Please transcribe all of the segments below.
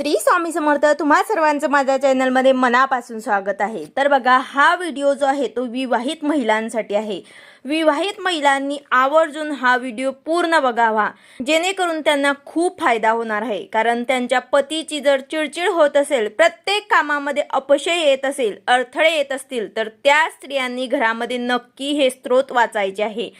श्री स्वामी समर्थ तुम्हा सर्वांचं माझ्या चॅनलमध्ये मनापासून स्वागत आहे. तर बघा हा व्हिडिओ जो आहे तो विवाहित महिलांसाठी आहे. विवाहित महिलांनी आवर्जून हा व्हिडिओ पूर्ण बघावा जेणेकरून त्यांना खूप फायदा होणार आहे. कारण त्यांच्या पतीची जर चिडचिड होत असेल प्रत्येक कामामध्ये अपशय येत असेल अडथळे येत असतील तर त्या स्त्रियांनी घरामध्ये नक्की हे स्त्रोत वाचायचे आहे.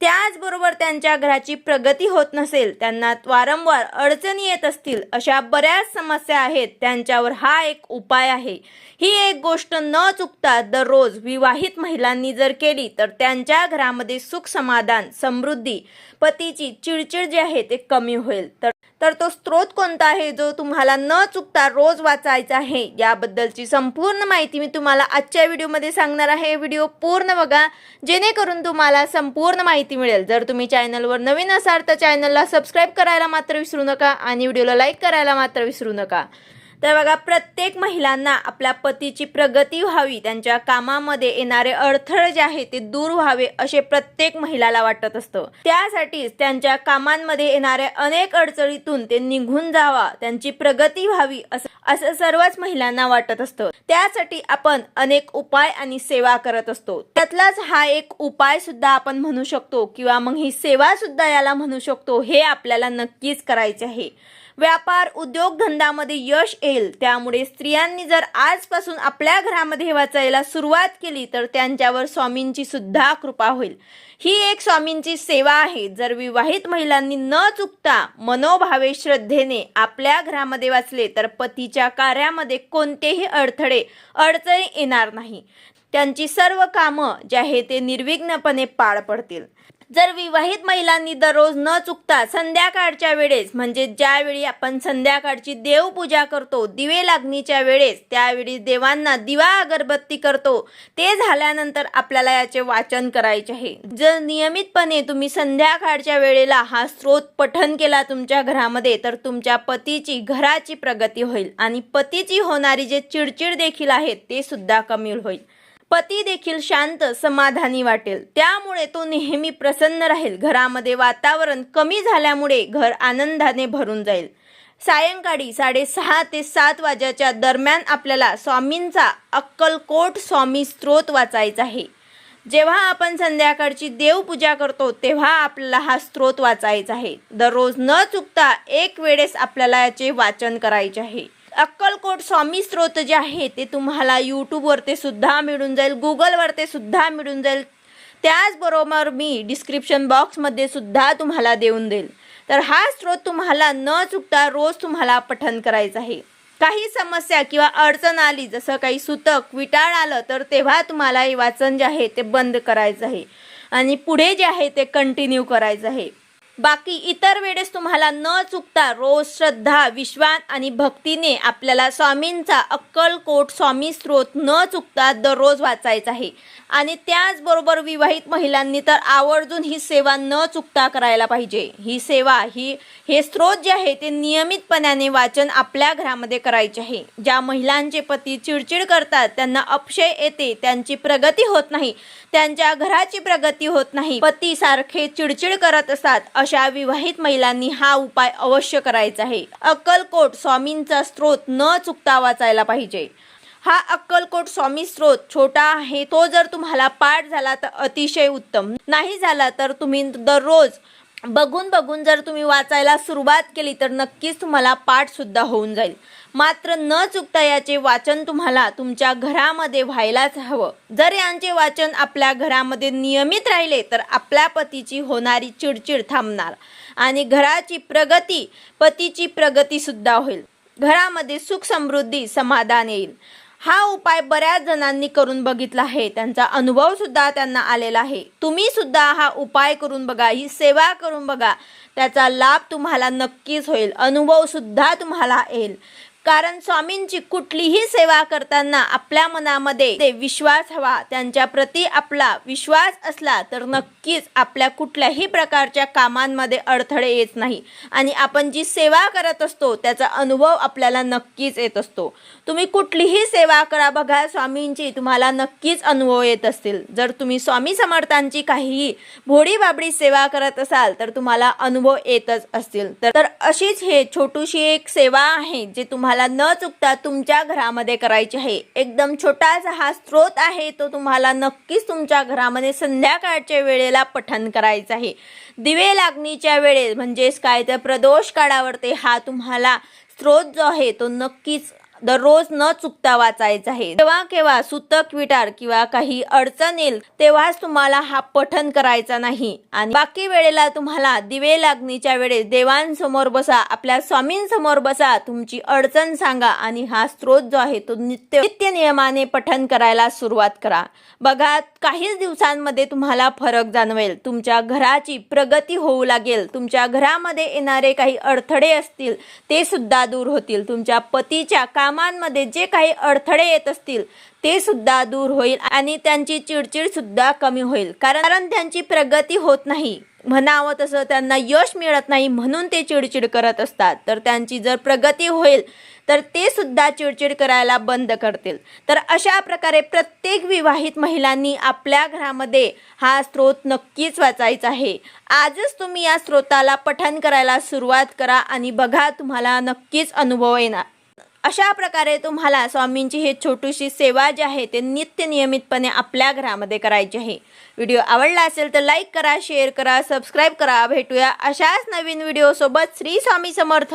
त्याचबरोबर त्यांच्या घराची प्रगती होत नसेल त्यांना वारंवार अडचणी येत असतील अशा बऱ्याच समस्या आहेत त्यांच्यावर हा एक उपाय आहे. ही एक गोष्ट न चुकता दररोज विवाहित महिलांनी जर केली तर त्यांच्या घरामध्ये सुख समाधान समृद्धी पतीची चिडचिड जी आहे ते कमी होईल. तर तर तो स्त्रोत कोणता आहे जो तुम्हाला न चुकता रोज वाचायचा आहे? याबद्दलची संपूर्ण माहिती मी तुम्हाला आजच्या व्हिडिओमध्ये सांगणार आहे. व्हिडिओ पूर्ण बघा. जेणेकरून तुम्हाला संपूर्ण माहिती मिळेल. जर तुम्ही चॅनलवर नवीन असाल तर चॅनलला सबस्क्राईब करायला मात्र विसरू नका आणि व्हिडिओला लाईक करायला मात्र विसरू नका. तर बघा प्रत्येक महिलांना आपल्या पतीची प्रगती व्हावी त्यांच्या कामामध्ये येणारे अडथळे जे आहे ते दूर व्हावे असे प्रत्येक महिलाला वाटत असतं. त्यासाठीच त्यांच्या कामांमध्ये येणाऱ्या अनेक अडचणीतून ते निघून जावा त्यांची प्रगती व्हावी असं असं सर्वच महिलांना वाटत असतं. त्यासाठी आपण अनेक उपाय आणि सेवा करत असतो. त्यातलाच हा एक उपाय सुद्धा आपण म्हणू शकतो किंवा मग ही सेवा सुद्धा याला म्हणू शकतो हे आपल्याला नक्कीच करायचे आहे. व्यापार उद्योगधंदामध्ये यश येईल. त्यामुळे स्त्रियांनी जर आजपासून आपल्या घरामध्ये वाचायला सुरुवात केली तर त्यांच्यावर स्वामींची सुद्धा कृपा होईल. ही एक स्वामींची सेवा आहे. जर विवाहित महिलांनी न चुकता मनोभावे श्रद्धेने आपल्या घरामध्ये वाचले तर पतीच्या कार्यामध्ये कोणतेही अडथळे अडचणी येणार नाही. त्यांची सर्व कामं जे आहे ते निर्विघ्नपणे पार पडतील. जर विवाहित महिलांनी दररोज न चुकता संध्याकाळच्या वेळेस म्हणजे ज्यावेळी आपण संध्याकाळची देवपूजा करतो दिवे लागणीच्या वेळेस त्यावेळी देवांना दिवा अगरबत्ती करतो ते झाल्यानंतर आपल्याला याचे वाचन करायचे आहे. जर नियमितपणे तुम्ही संध्याकाळच्या वेळेला हा स्रोत पठन केला तुमच्या घरामध्ये तर तुमच्या पतीची घराची प्रगती होईल. आणि पतीची होणारी जे चिडचिड देखील आहे ते सुद्धा कमी होईल. पती देखील शांत समाधानी वाटेल. त्यामुळे तो नेहमी प्रसन्न राहील. घरामध्ये वातावरण कमी झाल्यामुळे घर आनंदाने भरून जाईल. सायंकाळी साडेसहा ते सात वाजेच्या दरम्यान आपल्याला स्वामींचा अक्कलकोट स्वामी स्त्रोत वाचायचा आहे. जेव्हा आपण संध्याकाळची देवपूजा करतो तेव्हा आपल्याला हा स्त्रोत वाचायचा आहे. दररोज न चुकता एक वेळेस आपल्याला याचे वाचन करायचे आहे. अक्कलकोट स्वामी स्त्रोत जे आहे ते तुम्हाला यूट्यूबवरती सुद्धा मिळून जाईल गुगलवरती सुद्धा मिळून जाईल. त्याचबरोबर मी डिस्क्रिप्शन बॉक्समध्ये सुद्धा तुम्हाला देऊन देईल. तर हा स्रोत तुम्हाला न चुकता रोज तुम्हाला पठन करायचं आहे. काही समस्या किंवा अडचण आली जसं काही सुतक विटाळ आलं तर तेव्हा तुम्हाला हे वाचन जे आहे ते बंद करायचं आहे. आणि पुढे जे आहे ते कंटिन्यू करायचं आहे. बाकी इतर वेळेस तुम्हाला न चुकता रोज श्रद्धा विश्वास आणि भक्तीने आपल्याला स्वामींचा अक्कलकोट स्वामी स्रोत न चुकता दररोज वाचायचा आहे. आणि त्याचबरोबर विवाहित महिलांनी तर आवर्जून ही सेवा न चुकता करायला पाहिजे. ही सेवा ही हे स्रोत जे आहे ते नियमितपणाने वाचन आपल्या घरामध्ये करायचे आहे. ज्या महिलांचे पती चिडचिड करतात त्यांना अपशय येते त्यांची प्रगती होत नाही त्यांच्या घराची प्रगती होत नाही पती सारखे चिडचिड करत असतात अशा विवाहित महिलांनी हा उपाय अवश्य करायचा आहे. अक्कलकोट स्वामींचा स्त्रोत न चुकता वाचायला पाहिजे. हा अक्कलकोट स्वामी स्त्रोत छोटा आहे तो जर तुम्हाला पाठ झाला तर अतिशय उत्तम. नाही झाला तर तुम्ही दररोज बघून बघून जर तुम्ही वाचायला सुरुवात केली तर नक्कीच तुम्हाला पाठ सुद्धा होऊन जाईल. मात्र न चुकता याचे वाचन तुम्हाला तुमच्या घरामध्ये व्हायलाच हवं. जर यांचे वाचन आपल्या घरामध्ये नियमित राहिले तर आपल्या पतीची होणारी चिडचिड थांबणार आणि घराची प्रगती पतीची प्रगती सुद्धा होईल. घरामध्ये सुख समृद्धी समाधान येईल. हा उपाय बऱ्याच जणांनी करून बघितला आहे. त्यांचा अनुभव सुद्धा त्यांना आलेला आहे. तुम्ही सुद्धा हा उपाय करून बघा ही सेवा करून बघा. त्याचा लाभ तुम्हाला नक्कीच होईल. अनुभव सुद्धा तुम्हाला येईल. कारण स्वामींची कुठलीही सेवा करताना आपल्या मनामध्ये ते विश्वास हवा त्यांच्या प्रती आपला विश्वास असला तर नक्कीच आपल्या कुठल्याही प्रकारच्या कामांमध्ये अडथळे येत नाही. आणि आपण जी सेवा करत असतो त्याचा अनुभव आपल्याला नक्कीच येत असतो. तुम्ही कुठलीही सेवा करा बघा स्वामींची तुम्हाला नक्कीच अनुभव येत असतील. जर तुम्ही स्वामी समर्थांची काहीही भोडी बाबडी सेवा करत असाल तर तुम्हाला अनुभव येतच असतील. तर तर अशीच हे छोटूशी एक सेवा आहे जे तुम्हाला तुम्हाला न चुकता तुमच्या घरामध्ये करायची आहे. एकदम छोटासा हा स्रोत आहे तो तुम्हाला नक्कीच तुमच्या घरामध्ये संध्याकाळच्या वेळेला पठण करायचं आहे. दिवे लागणीच्या वेळेस म्हणजेच काय तर प्रदोष काळावरती हा तुम्हाला स्रोत जो आहे तो नक्कीच दररोज न चुकता वाचायचा आहे. जेव्हा केव्हा सुतक विटार किंवा काही अडचण येईल तेव्हाच तुम्हाला हा पठन करायचा नाही. आणि बाकी वेळेला तुम्हाला दिवे लागणीच्या वेळेस देवांसमोर बसा आपल्या स्वामींसमोर बसा तुमची अडचण सांगा आणि हा स्रोत जो आहे तो नित्य नित्य नियमाने पठन करायला सुरुवात करा. बघा काहीच दिवसांमध्ये तुम्हाला फरक जाणवेल. तुमच्या घराची प्रगती होऊ लागेल. तुमच्या घरामध्ये येणारे काही अडथळे असतील ते सुद्धा दूर होतील. तुमच्या पतीच्या काम कामांमध्ये जे काही अडथळे येत असतील ते सुद्धा दूर होईल आणि त्यांची चिडचिड सुद्धा कमी होईल. कारण कारण त्यांची प्रगती होत नाही. म्हणावं तसं त्यांना यश मिळत नाही म्हणून ते चिडचिड करत असतात. तर त्यांची जर प्रगती होईल तर ते सुद्धा चिडचिड करायला बंद करतील. तर अशा प्रकारे प्रत्येक विवाहित महिलांनी आपल्या घरामध्ये हा स्रोत नक्कीच वाचायचा आहे. आजच तुम्ही या स्रोताला पठण करायला सुरुवात करा आणि बघा तुम्हाला नक्कीच अनुभव येणार. अशा प्रकारे तुम्हाला स्वामींची ही छोटीशी सेवा जी आहे ते नित्य नियमितपणे आपल्या घरामध्ये करायची आहे. व्हिडिओ आवडला असेल तर लाईक करा शेअर करा सबस्क्राईब करा. भेटूया अशाच नवीन व्हिडिओसोबत. श्री स्वामी समर्थ.